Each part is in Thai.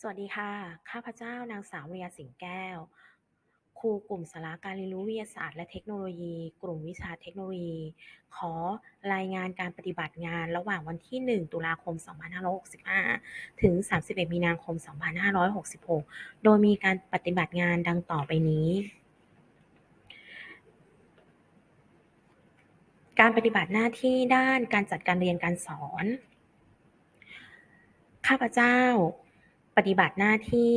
สวัสดีค่ะ ข้าพเจ้านางสาวเวียสิงแก้ว ครูกลุ่มสาระการเรียนรู้วิทยาศาสตร์และเทคโนโลยี กลุ่มวิชาเทคโนโลยี ขอรายงานการปฏิบัติงานระหว่างวันที่ 1 ตุลาคม 2565 ถึง 31 มีนาคม 2566 โดยมีการปฏิบัติงานดังต่อไปนี้ การปฏิบัติหน้าที่ด้านการจัดการเรียนการสอน ข้าพเจ้า ปฏิบัติหน้าที่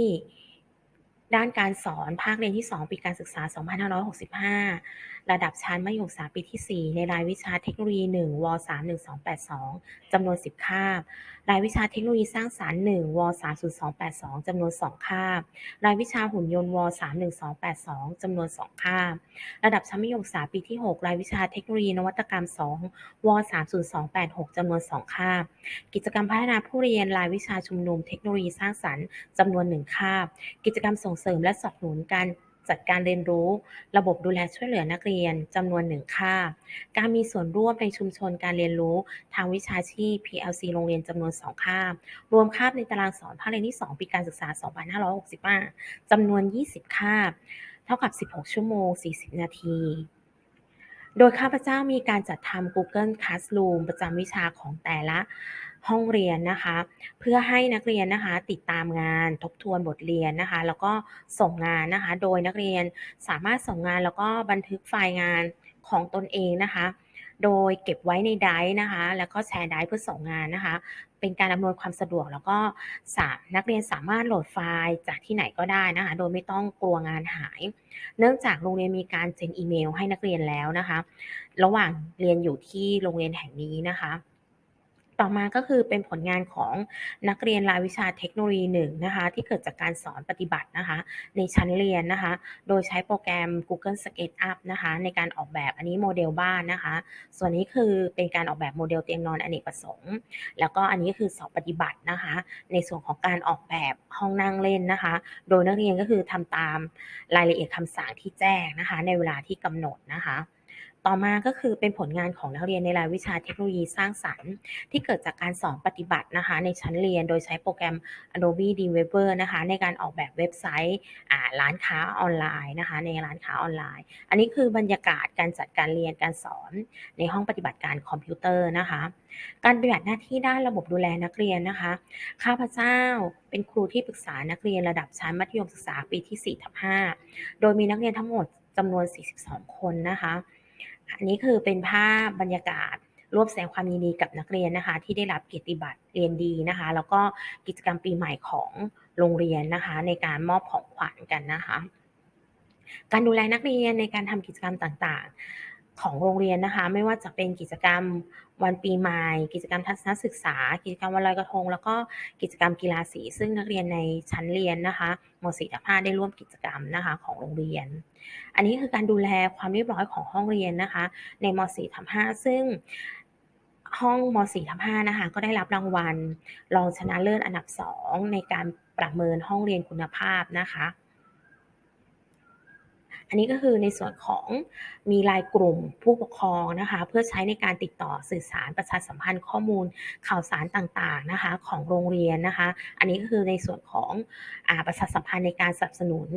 ด้านการสอนภาคเรียนที่ 2 ปีการศึกษา 2565 ระดับชั้นมัธยมศึกษาปีที่ 4 ในรายวิชาเทคโนโลยี 1 ว 31282 จำนวน 10 คาบ รายวิชาเทคโนโลยีสร้างสรรค์1ว 30282 จำนวน 2 คาบ รายวิชาหุ่นยนต์ว 31282 จำนวน 2 คาบ ระดับชั้นมัธยมศึกษาปีที่ 6 รายวิชาเทคโนโลยีนวัตกรรม 2 ว 30286 จำนวน 2 คาบ กิจกรรมพัฒนาผู้เรียนรายวิชาชุมนุมเทคโนโลยีสร้างสรรค์จำนวน 1 คาบ กิจกรรมส่งเสริมและสนับสนุนการจัดการเรียนรู้ ระบบดูแลช่วยเหลือนักเรียนจำนวน1คาบ การมีส่วนร่วมในชุมชนการเรียนรู้ ทางวิชาชีพ PLC โรงเรียนจำนวน 2 คาบ รวมคาบในตารางสอนภาคเรียนที่ 2 ปีการศึกษา 2565จำนวน 20 คาบ เท่ากับ 16 ชั่วโมง 40 นาที โดยข้าพเจ้ามีการจัดทำ Google Classroom ประจำวิชาของแต่ละ ห้องเรียนนะคะ เพื่อให้นักเรียนนะคะ ติดตามงานทบทวนบทเรียนนะคะ แล้วก็ส่งงานนะคะ โดยนักเรียนสามารถส่งงานแล้วก็บันทึกไฟล์งานของตนเองนะคะ โดยเก็บไว้ในไดร์นะคะ แล้วก็แชร์ไดร์เพื่อส่งงานนะคะ เป็นการอำนวยความสะดวกแล้วก็สานักเรียนสามารถโหลดไฟล์จากที่ไหนก็ได้นะคะ โดยไม่ต้องกลัวงานหาย เนื่องจากโรงเรียนมีการเซ็นอีเมลให้นักเรียนแล้วนะคะ ระหว่างเรียนอยู่ที่โรงเรียนแห่งนี้นะคะ ต่อมาก็คือเป็นผลงานของนักเรียนรายวิชาเทคโนโลยีหนึ่งนะคะที่เกิดจากการสอนปฏิบัตินะคะ ในชั้นเรียนนะคะ โดยใช้โปรแกรม Google SketchUp นะคะ ในการออกแบบอันนี้โมเดลบ้านนะคะ ส่วนนี้คือเป็นการออกแบบโมเดลเตียงนอนอเนกประสงค์ แล้วก็อันนี้คือสอบปฏิบัตินะคะ ในส่วนของการออกแบบห้องนั่งเล่นนะคะ โดยนักเรียนก็คือทำตามรายละเอียดคำสั่งที่แจ้งนะคะ ในเวลาที่กำหนดนะคะ ต่อมาก็คือเป็นผลงานของนักเรียนในรายวิชาเทคโนโลยีสร้างสรรค์ ที่เกิดจากการสอนปฏิบัตินะคะ ในชั้นเรียนโดยใช้โปรแกรม Adobe Dreamweaver นะคะ ในการออกแบบเว็บไซต์ร้านค้าออนไลน์นะคะ ในร้านค้าออนไลน์ อันนี้คือบรรยากาศการจัดการเรียนการสอนในห้องปฏิบัติการคอมพิวเตอร์นะคะ การปฏิบัติหน้าที่ด้านระบบดูแลนักเรียนนะคะ ข้าพเจ้าเป็นครูที่ปรึกษานักเรียนระดับชั้นมัธยมศึกษาปีที่4ทับ5โดยมีนักเรียนทั้งหมดจำนวน 42 คนนะคะ อันนี้คือเป็นภาพบรรยากาศร่วมแสดงความยินดีกับนักเรียนนะคะ ที่ได้รับเกียรติบัตรเรียนดีนะคะ แล้วก็กิจกรรมปีใหม่ของโรงเรียนนะคะ ในการมอบของขวัญกันนะคะ การดูแลนักเรียนในการทำกิจกรรมต่างๆ ของโรงเรียนนะคะ ไม่ว่าจะเป็นกิจกรรมวันปีใหม่ กิจกรรมทัศนศึกษา กิจกรรมวันลอยกระทง แล้วก็กิจกรรมกีฬาสี ซึ่งนักเรียนในชั้นเรียนนะคะม .4 ทับ5ได้ร่วมกิจกรรมนะคะของโรงเรียน อันนี้คือการดูแลความเรียบร้อยของห้องเรียนนะคะ ในม .4 ทับ5ซึ่งห้องม .4 ทับ5นะคะ ก็ได้รับรางวัลรองชนะเลิศอันดับ 2 ในการประเมินห้องเรียนคุณภาพนะคะ อันนี้ก็คือในส่วนของมีรายกลุ่มผู้ปกครองนะคะเพื่อใช้ในการติดต่อสื่อสารประชาสัมพันธ์ข้อมูลข่าวสารต่างๆนะคะของโรงเรียนนะคะ อันนี้ก็คือในส่วนของอประชาสัมพันธ์ในการสนับสนุน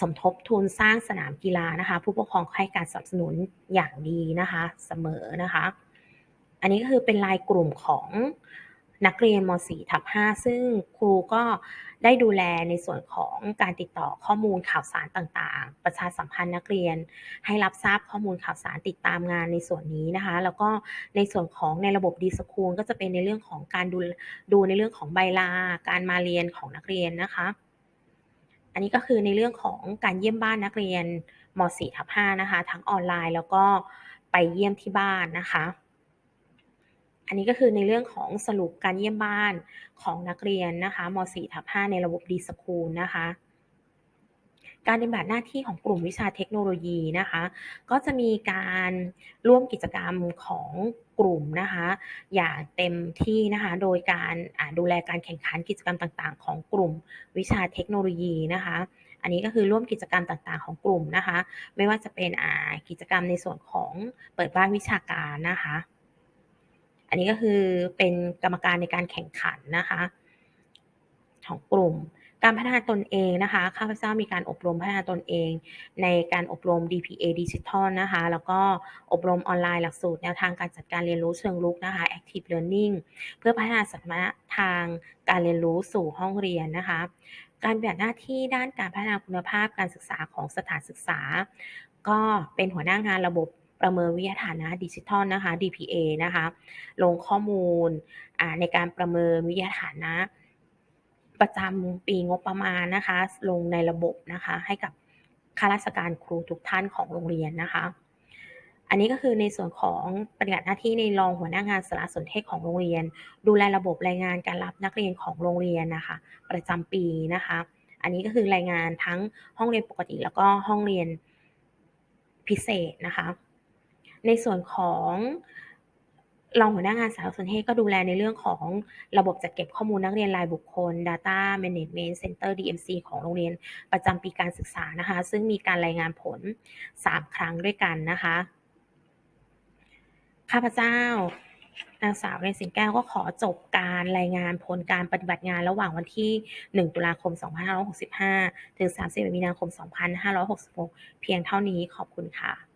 สมทบทุนสร้างสนามกีฬานะคะ ผู้ปกครองให้การสนับสนุนอย่างดีนะคะเสมอนะคะ อันนี้ก็คือเป็นรายกลุ่มของ นักเรียนม .4 ทับ5ซึ่งครูก็ได้ดูแลในส่วนของการติดต่อข้อมูลข่าวสารต่างๆ ประชาสัมพันธ์นักเรียน ให้รับทราบข้อมูลข่าวสารติดตามงานในส่วนนี้นะคะ แล้วก็ในส่วนของในระบบ D-School ก็จะเป็นในเรื่องของการดูดูในเรื่องของใบลา การมาเรียนของนักเรียนนะคะ อันนี้ก็คือในเรื่องของการเยี่ยมบ้านนักเรียนม .4 ทับ5นะคะ ทั้งออนไลน์แล้วก็ไปเยี่ยมที่บ้านนะคะ อันนี้ก็คือในเรื่องของสรุปการเยี่ยมบ้านของนักเรียนนะคะม .4 ทับ5ในระบบ D-School นะคะการปฏิบัติหน้าที่ของกลุ่มวิชาเทคโนโลยีนะคะ ก็จะมีการร่วมกิจกรรมของกลุ่มนะคะ อย่างเต็มที่นะคะ โดยการดูแลการแข่งขันกิจกรรมต่างๆ ของกลุ่มวิชาเทคโนโลยีนะคะ อันนี้ก็คือร่วมกิจกรรมต่างๆ ของกลุ่มนะคะ ไม่ว่าจะเป็นกิจกรรมในส่วนของเปิดบ้านวิชาการนะคะ อันนี้ก็คือเป็นกรรมการในการแข่งขันนะคะ ของกลุ่ม การพัฒนาตนเองนะคะข้าพเจ้ามีการอบรมพัฒนาตนเอง ในการอบรม DPA ดิจิทัลนะคะ แล้วก็อบรมออนไลน์หลักสูตรแนวทางการจัดการเรียนรู้เชิงรุกนะคะ Active Learning เพื่อพัฒนาสมรรถทางการเรียนรู้สู่ห้องเรียนนะคะการปฏิบัติหน้าที่ด้านการพัฒนาคุณภาพการศึกษาของสถานศึกษา ก็เป็นหัวหน้างานระบบ ประเมินวิทยาฐานะดิจิทัลนะคะ DPA นะคะ ลงข้อมูลในการประเมินวิทยาฐานะ ประจำปีงบประมาณนะคะ ลงในระบบนะคะ ให้กับข้าราชการครูทุกท่านของโรงเรียนนะคะ อันนี้ก็คือในส่วนของปฏิบัติหน้าที่ในรองหัวหน้างานสารสนเทศของโรงเรียน ดูแลระบบรายงานการรับนักเรียนของโรงเรียนนะคะ ประจำปีนะคะ อันนี้ก็คือรายงานทั้งห้องเรียนปกติแล้วก็ห้องเรียนพิเศษนะคะ ในส่วนของรองหัวหน้างานสารสนเทศก็ดูแลในเรื่องของระบบจัดเก็บข้อมูลนักเรียนรายบุคคล Data Management Center DMC ของโรงเรียนประจำปีการศึกษานะคะ ซึ่งมีการรายงานผล 3 ครั้งด้วยกันนะคะ ข้าพเจ้านางสาวเรนสิงแก้วก็ขอจบการรายงานผลการปฏิบัติงานระหว่างวันที่ 1 ตุลาคม 2565 ถึง31มีนาคม 2566 เพียงเท่านี้ขอบคุณค่ะ